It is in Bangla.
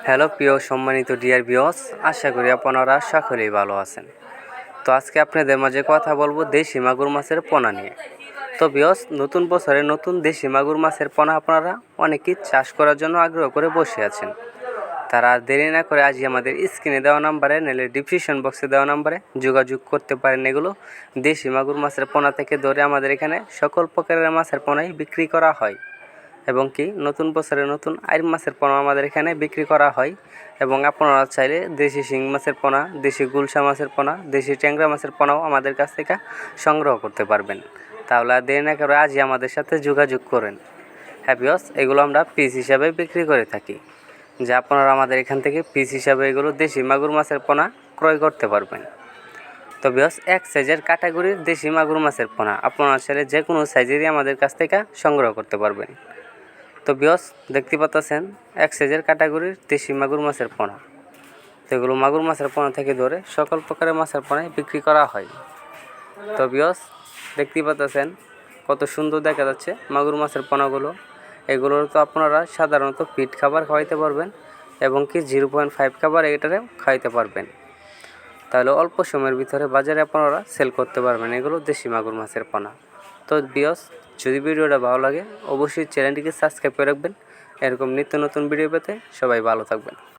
হ্যালো প্রিয় সম্মানিত ডিয়ার বিয়স আশা করি আপনারা সকলেই ভালো আছেন। তো আজকে আপনাদের মাঝে কথা বলব দেশি মাগুর মাছের পোনা নিয়ে। তো বিয়স নতুন বছরে নতুন দেশি মাগুর মাছের পোনা আপনারা অনেকেই চাষ করার জন্য আগ্রহ করে বসে আছেন। তারা দেরি না করে আজই আমাদের স্ক্রিনে দেওয়া নাম্বারে, নাহলে ডিসক্রিপশন বক্সে দেওয়া নাম্বারে যোগাযোগ করতে পারেন এগুলো। দেশি মাগুর মাছের পোনা থেকে ধরে আমাদের এখানে সকল প্রকারের মাছের পোনাই বিক্রি করা হয়। এবং কি নতুন বছরে নতুন আইর মাছের পোনা আমাদের এখানে বিক্রি করা হয়। এবং আপনারা চাইলে দেশি শিং মাছের পোনা, দেশি গুলশা মাছের পোনা, দেশি ট্যাংরা মাছের পোনাও আমাদের কাছ থেকে সংগ্রহ করতে পারবেন। তাহলে আর দেরি না করে আজই আমাদের সাথে যোগাযোগ করেন। হ্যাপিওস এগুলো আমরা পিস হিসাবে বিক্রি করে থাকি। যে আপনারা আমাদের এখান থেকে পিস হিসাবে এগুলো দেশি মাগুর মাছের পোনা ক্রয় করতে পারবেন। তো বিয়স এক সাইজের ক্যাটাগরির দেশি মাগুর মাছের পোনা আপনারা চাইলে যে কোনো সাইজেরই আমাদের কাছ থেকে সংগ্রহ করতে পারবেন। তো বিয়স, দেখতে পাচ্ছেন এক সাইজের ক্যাটাগরির দেশি মাগুর মাছের পোনা। তো এগুলো মাগুর মাছের পোনা থেকে ধরে সকল প্রকারের মাছের পোনায় বিক্রি করা হয়। তো বিয়স, দেখতে পাচ্ছেন কত সুন্দর দেখা যাচ্ছে মাগুর মাছের পোনাগুলো। এগুলোর তো আপনারা সাধারণত পিট খাবার খাওয়াইতে পারবেন এবং কি জিরো পয়েন্ট ফাইভ খাবার এটারে খাওয়াইতে পারবেন। তাহলে অল্প সময়ের ভিতরে বাজারে আপনারা সেল করতে পারবেন এগুলো দেশি মাগুর মাছের পোনা। তো বিয়স যদি ভিডিওটা ভালো লাগে, অবশ্যই চ্যানেলটিকে সাবস্ক্রাইব করে রাখবেন। এরকম নিত্য নতুন ভিডিও পেতে সবাই ভালো থাকবেন।